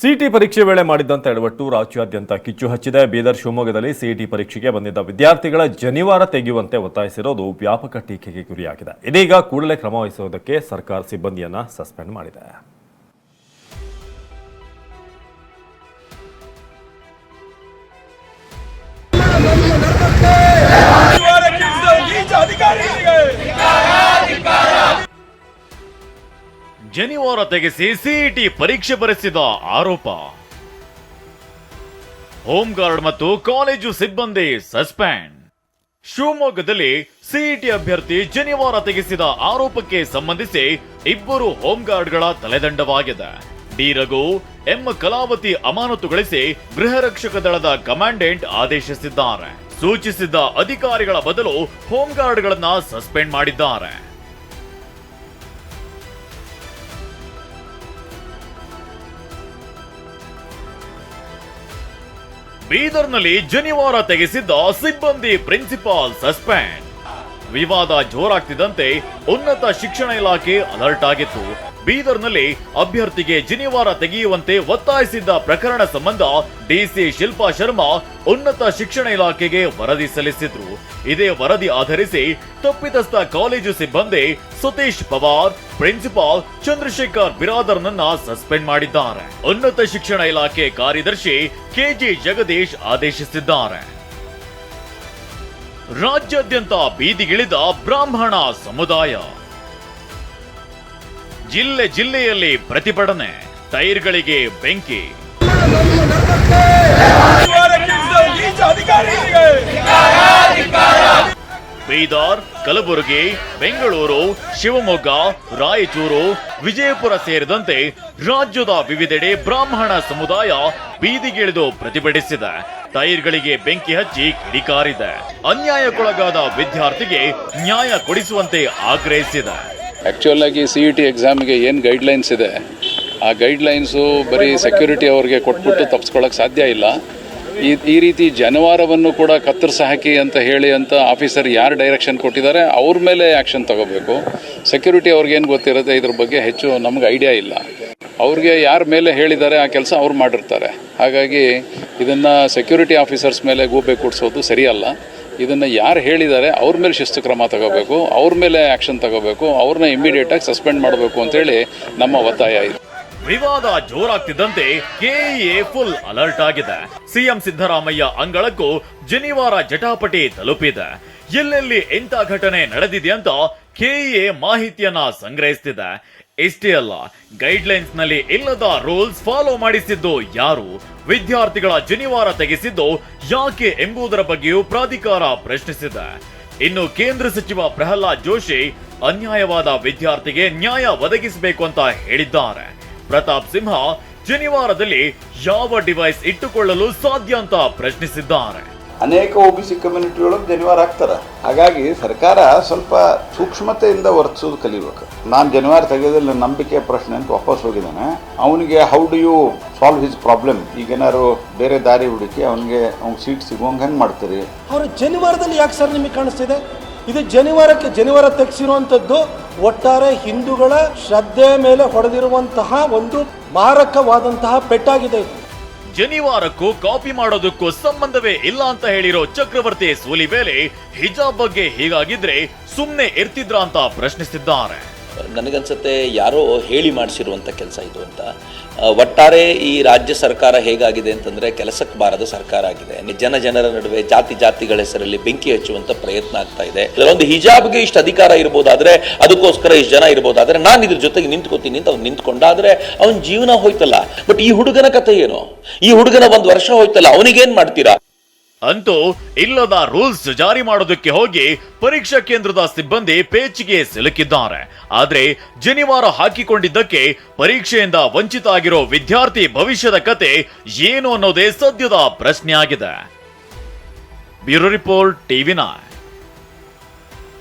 CET ಪರೀಕ್ಷೆ ವೇಳೆ ಮಾಡಿದ್ದಂತ ಎಡವಟ್ಟು ರಾಜ್ಯಾದ್ಯಂತ ಕಿಚ್ಚು ಹಚ್ಚಿದೆ. ಬೀದರ್ ಶಿವಮೊಗ್ಗದಲ್ಲಿ ಸಿಇಟಿ ಪರೀಕ್ಷೆಗೆ ಬಂದಿದ್ದ ವಿದ್ಯಾರ್ಥಿಗಳ ಜನಿವಾರ ತೆಗೆಯುವಂತೆ ಒತ್ತಾಯಿಸಿರೋದು ವ್ಯಾಪಕ ಟೀಕೆಗೆ ಗುರಿಯಾಗಿದೆ. ಇದೀಗ ಕೂಡಲೇ ಕ್ರಮ ವಹಿಸುವುದಕ್ಕೆ ಸರ್ಕಾರ ಸಿಬ್ಬಂದಿಯನ್ನು ಸಸ್ಪೆಂಡ್ ಮಾಡಿದೆ. ಜನಿವಾರ ತೆಗೆಸಿ ಸಿಇಟಿ ಪರೀಕ್ಷೆ ಬರೆಸಿದ ಆರೋಪ. ಹೋಮ್ ಗಾರ್ಡ್ ಮತ್ತು ಕಾಲೇಜು ಸಿಬ್ಬಂದಿ ಸಸ್ಪೆಂಡ್. ಶಿವಮೊಗ್ಗದಲ್ಲಿ ಸಿಇಟಿ ಅಭ್ಯರ್ಥಿ ಜನಿವಾರ ತೆಗೆಸಿದ ಆರೋಪಕ್ಕೆ ಸಂಬಂಧಿಸಿ ಇಬ್ಬರು ಹೋಮ್ ಗಾರ್ಡ್ಗಳ ತಲೆದಂಡವಾಗಿದೆ. ಡಿ. ರಘು, ಎಂ. ಕಲಾವತಿ ಅಮಾನತುಗೊಳಿಸಿ ಗೃಹ ರಕ್ಷಕ ದಳದ ಕಮಾಂಡೆಂಟ್ ಆದೇಶಿಸಿದ್ದಾರೆ. ಸೂಚಿಸಿದ್ದ ಅಧಿಕಾರಿಗಳ ಬದಲು ಹೋಮ್ ಗಾರ್ಡ್ಗಳನ್ನ ಸಸ್ಪೆಂಡ್ ಮಾಡಿದ್ದಾರೆ. ಬೀದರ್ನಲ್ಲಿ ಜನಿವಾರ ತೆಗೆಸಿದ್ದ ಸಿಬ್ಬಂದಿ ಪ್ರಿನ್ಸಿಪಾಲ್ ಸಸ್ಪೆಂಡ್. ವಿವಾದ ಜೋರಾಗ್ತಿದ್ದಂತೆ ಉನ್ನತ ಶಿಕ್ಷಣ ಇಲಾಖೆ ಅಲರ್ಟ್ ಆಗಿತ್ತು. ಬೀದರ್ನಲ್ಲಿ ಅಭ್ಯರ್ಥಿಗೆ ಜನಿವಾರ ತೆಗೆಯುವಂತೆ ಒತ್ತಾಯಿಸಿದ್ದ ಪ್ರಕರಣ ಸಂಬಂಧ ಡಿಸಿ ಶಿಲ್ಪಾ ಶರ್ಮಾ ಉನ್ನತ ಶಿಕ್ಷಣ ಇಲಾಖೆಗೆ ವರದಿ ಸಲ್ಲಿಸಿದ್ರು. ಇದೇ ವರದಿ ಆಧರಿಸಿ ತಪ್ಪಿತಸ್ಥ ಕಾಲೇಜು ಸಿಬ್ಬಂದಿ ಸತೀಶ್ ಪವಾರ್, ಪ್ರಿನ್ಸಿಪಾಲ್ ಚಂದ್ರಶೇಖರ್ ಬಿರಾದರ್ನನ್ನ ಸಸ್ಪೆಂಡ್ ಮಾಡಿದ್ದಾರೆ. ಉನ್ನತ ಶಿಕ್ಷಣ ಇಲಾಖೆ ಕಾರ್ಯದರ್ಶಿ ಕೆಜಿ ಜಗದೀಶ್ ಆದೇಶಿಸಿದ್ದಾರೆ. ರಾಜ್ಯಾದ್ಯಂತ ಬೀದಿಗಿಳಿದ ಬ್ರಾಹ್ಮಣ ಸಮುದಾಯ. ಜಿಲ್ಲೆ ಜಿಲ್ಲೆಯಲ್ಲಿ ಪ್ರತಿಭಟನೆ ಟೈರ್ಗಳಿಗೆ ಬೆಂಕಿ. ಬೀದರ್, ಕಲಬುರಗಿ, ಬೆಂಗಳೂರು, ಶಿವಮೊಗ್ಗ, ರಾಯಚೂರು, ವಿಜಯಪುರ ಸೇರಿದಂತೆ ರಾಜ್ಯದ ವಿವಿಧೆಡೆ ಬ್ರಾಹ್ಮಣ ಸಮುದಾಯ ಬೀದಿಗಿಳಿದು ಪ್ರತಿಭಟಿಸಿದೆ. ಟೈರ್ಗಳಿಗೆ ಬೆಂಕಿ ಹಚ್ಚಿ ಕಿಡಿಕಾರಿದೆ. ಅನ್ಯಾಯಕ್ಕೊಳಗಾದ ವಿದ್ಯಾರ್ಥಿಗೆ ನ್ಯಾಯ ಕೊಡಿಸುವಂತೆ ಆಗ್ರಹಿಸಿದೆ. ಆ್ಯಕ್ಚುಲ್ ಆಗಿ ಸಿ ಇ ಟಿ ಎಕ್ಸಾಮ್ಗೆ ಏನು ಗೈಡ್ಲೈನ್ಸ್ ಇದೆ, ಆ ಗೈಡ್ಲೈನ್ಸು ಬರೀ ಸೆಕ್ಯೂರಿಟಿ ಅವ್ರಿಗೆ ಕೊಟ್ಬಿಟ್ಟು ತಪ್ಪಿಸ್ಕೊಳ್ಳೋಕೆ ಸಾಧ್ಯ ಇಲ್ಲ. ಈ ಈ ರೀತಿ ಜನವಾರವನ್ನು ಕೂಡ ಕತ್ತರಿಸಿ ಹಾಕಿ ಅಂತ ಹೇಳಿ ಅಂತ ಆಫೀಸರ್ ಯಾರು ಡೈರೆಕ್ಷನ್ ಕೊಟ್ಟಿದ್ದಾರೆ, ಅವ್ರ ಮೇಲೆ ಆ್ಯಕ್ಷನ್ ತಗೋಬೇಕು. ಸೆಕ್ಯೂರಿಟಿ ಅವ್ರಿಗೇನು ಗೊತ್ತಿರುತ್ತೆ, ಇದ್ರ ಬಗ್ಗೆ ಹೆಚ್ಚು ನಮ್ಗೆ ಐಡಿಯಾ ಇಲ್ಲ. ಅವ್ರಿಗೆ ಯಾರ ಮೇಲೆ ಹೇಳಿದ್ದಾರೆ, ಆ ಕೆಲಸ ಅವ್ರು ಮಾಡಿರ್ತಾರೆ. ಹಾಗಾಗಿ ಇದನ್ನು ಸೆಕ್ಯೂರಿಟಿ ಆಫೀಸರ್ಸ್ ಮೇಲೆ ಗೂಬೆ ಕೊಡಿಸೋದು ಸರಿಯಲ್ಲ. ಇದನ್ನು ಯಾರು ಹೇಳಿದ್ದಾರೆ, ಅವ್ರ ಮೇಲೆ ಶಿಸ್ತು ಕ್ರಮ ತಗೋಬೇಕು, ಅವ್ರ ಮೇಲೆ ಆ್ಯಕ್ಷನ್ ತಗೋಬೇಕು ಅವ್ರನ್ನ ಇಮಿಡಿಯೇಟಾಗಿ ಸಸ್ಪೆಂಡ್ ಮಾಡಬೇಕು ಅಂತೇಳಿ ನಮ್ಮ ಒತ್ತಾಯ ಇದೆ. ವಿವಾದ ಜೋರಾಗ್ತಿದ್ದಂತೆ ಕೆಇಎ ಫುಲ್ ಅಲರ್ಟ್ ಆಗಿದೆ. ಸಿಎಂ ಸಿದ್ದರಾಮಯ್ಯ ಅಂಗಳಕ್ಕೂ ಜನಿವಾರ ಜಟಾಪಟಿ ತಲುಪಿದೆ. ಎಲ್ಲೆಲ್ಲಿ ಎಂಥ ಘಟನೆ ನಡೆದಿದೆ ಅಂತ ಕೆಇಎ ಮಾಹಿತಿಯನ್ನ ಸಂಗ್ರಹಿಸ್ತಿದೆ. ಇಷ್ಟೇ ಅಲ್ಲ ಗೈಡ್ಲೈನ್ಸ್ನಲ್ಲಿ ಇಲ್ಲದ ರೂಲ್ಸ್ ಫಾಲೋ ಮಾಡಿಸಿದ್ದು ಯಾರು? ವಿದ್ಯಾರ್ಥಿಗಳ ಜನಿವಾರ ತೆಗೆಸಿದ್ದು ಯಾಕೆ ಎಂಬುದರ ಬಗ್ಗೆಯೂ ಪ್ರಾಧಿಕಾರ ಪ್ರಶ್ನಿಸಿದೆ. ಇನ್ನು ಕೇಂದ್ರ ಸಚಿವ ಪ್ರಹ್ಲಾದ್ ಜೋಶಿ ಅನ್ಯಾಯವಾದ ವಿದ್ಯಾರ್ಥಿಗೆ ನ್ಯಾಯ ಒದಗಿಸಬೇಕು ಅಂತ ಹೇಳಿದ್ದಾರೆ. ಪ್ರತಾಪ್ ಸಿಂಹ ಜನಿವಾರದಲ್ಲಿ ಯಾವ ಡಿವೈಸ್ ಇಟ್ಟುಕೊಳ್ಳಲು ಸಾಧ್ಯ ಅಂತ ಪ್ರಶ್ನಿಸಿದ್ದಾರೆ. ಅನೇಕ ಒ ಬಿ ಸಿ ಕಮ್ಯುನಿಟಿಗಳು ಜನಿವಾರ ಆಗ್ತಾರೆ. ಹಾಗಾಗಿ ಸರ್ಕಾರ ಸ್ವಲ್ಪ ಸೂಕ್ಷ್ಮತೆಯಿಂದ ವರ್ತಿಸೋದು ಕಲಿಬೇಕು. ನಾನು ಜನಿವಾರ ತೆಗೆಯೋದಿಲ್ಲ, ನಂಬಿಕೆ ಪ್ರಶ್ನೆ ಅಂತ ವಾಪಸ್ ಹೋಗಿದ್ದಾನೆ. ಅವನಿಗೆ how do you solve his problem ಈಗ ಏನಾದ್ರು ಬೇರೆ ದಾರಿ ಹುಡುಕಿ ಅವನಿಗೆ ಅವ್ನಿಗೆ ಸೀಟ್ ಸಿಗುವಂಗೆ ಹೆಂಗೆ ಮಾಡ್ತೀರಿ? ಅವರು ಜನಿವಾರದಲ್ಲಿ ಯಾಕೆ ಸರ್ ನಿಮಗೆ ಕಾಣಿಸ್ತಿದೆ? ಇದು ಜನಿವಾರಕ್ಕೆ ಜನಿವಾರ ತೆಗೆಸಿರುವಂಥದ್ದು ಒಟ್ಟಾರೆ ಹಿಂದೂಗಳ ಶ್ರದ್ಧೆ ಮೇಲೆ ಹೊಡೆದಿರುವಂತಹ ಒಂದು ಮಾರಕವಾದಂತಹ ಪೆಟ್ಟಾಗಿದೆ. ಇದು ಜನಿವಾರಕ್ಕೂ ಕಾಪಿ ಮಾಡೋದಕ್ಕೂ ಸಂಬಂಧವೇ ಇಲ್ಲ ಅಂತ ಹೇಳಿರೋ ಚಕ್ರವರ್ತಿ ಸೂಲಿಬೇಲೆ ಹಿಜಾಬ್ ಬಗ್ಗೆ ಹೀಗಾಗಿದ್ರೆ ಸುಮ್ನೆ ಇರ್ತಿದ್ರ ಅಂತ ಪ್ರಶ್ನಿಸಿದ್ದಾರೆ. ನನಗನ್ಸುತ್ತೆ ಯಾರೋ ಹೇಳಿ ಮಾಡಿಸಿರುವಂಥ ಕೆಲಸ ಇದು ಅಂತ. ಒಟ್ಟಾರೆ ಈ ರಾಜ್ಯ ಸರ್ಕಾರ ಹೇಗಾಗಿದೆ ಅಂತಂದ್ರೆ ಕೆಲಸಕ್ಕೆ ಬಾರದ ಸರ್ಕಾರ ಆಗಿದೆ. ಜನ ಜನರ ನಡುವೆ ಜಾತಿ ಜಾತಿಗಳ ಹೆಸರಲ್ಲಿ ಬೆಂಕಿ ಹಚ್ಚುವಂತ ಪ್ರಯತ್ನ ಆಗ್ತಾ ಇದೆ. ಒಂದು ಹಿಜಾಬ್ಗೆ ಇಷ್ಟು ಅಧಿಕಾರ ಇರ್ಬೋದಾದ್ರೆ ಅದಕ್ಕೋಸ್ಕರ ಇಷ್ಟು ಜನ ಇರ್ಬೋದಾದ್ರೆ ನಾನು ಇದ್ರ ಜೊತೆಗೆ ನಿಂತ್ಕೋತೀನಿ ಅಂತ ಅವ್ನು ನಿಂತ್ಕೊಂಡಾದ್ರೆ ಅವನ ಜೀವನ ಹೋಯ್ತಲ್ಲ. ಬಟ್ ಈ ಹುಡುಗನ ಕಥೆ ಏನು? ಈ ಹುಡುಗನ ಒಂದು ವರ್ಷ ಹೋಯ್ತಲ್ಲ, ಅವನಿಗೇನ್ ಮಾಡ್ತೀರಾ? ಅಂತೂ ಇಲ್ಲದ ರೂಲ್ಸ್ ಜಾರಿ ಮಾಡೋದಕ್ಕೆ ಹೋಗಿ ಪರೀಕ್ಷಾ ಕೇಂದ್ರದ ಸಿಬ್ಬಂದಿ ಪೇಚಿಗೆ ಸಿಲುಕಿದ್ದಾರೆ. ಆದ್ರೆ ಜನಿವಾರ ಹಾಕಿಕೊಂಡಿದ್ದಕ್ಕೆ ಪರೀಕ್ಷೆಯಿಂದ ವಂಚಿತ ಆಗಿರೋ ವಿದ್ಯಾರ್ಥಿ ಭವಿಷ್ಯದ ಕತೆ ಏನು ಅನ್ನೋದೇ ಸದ್ಯದ ಪ್ರಶ್ನೆ ಆಗಿದೆ ಬ್ಯೂರೋ ರಿಪೋರ್ಟ್, ಟಿವಿ ನೈನ್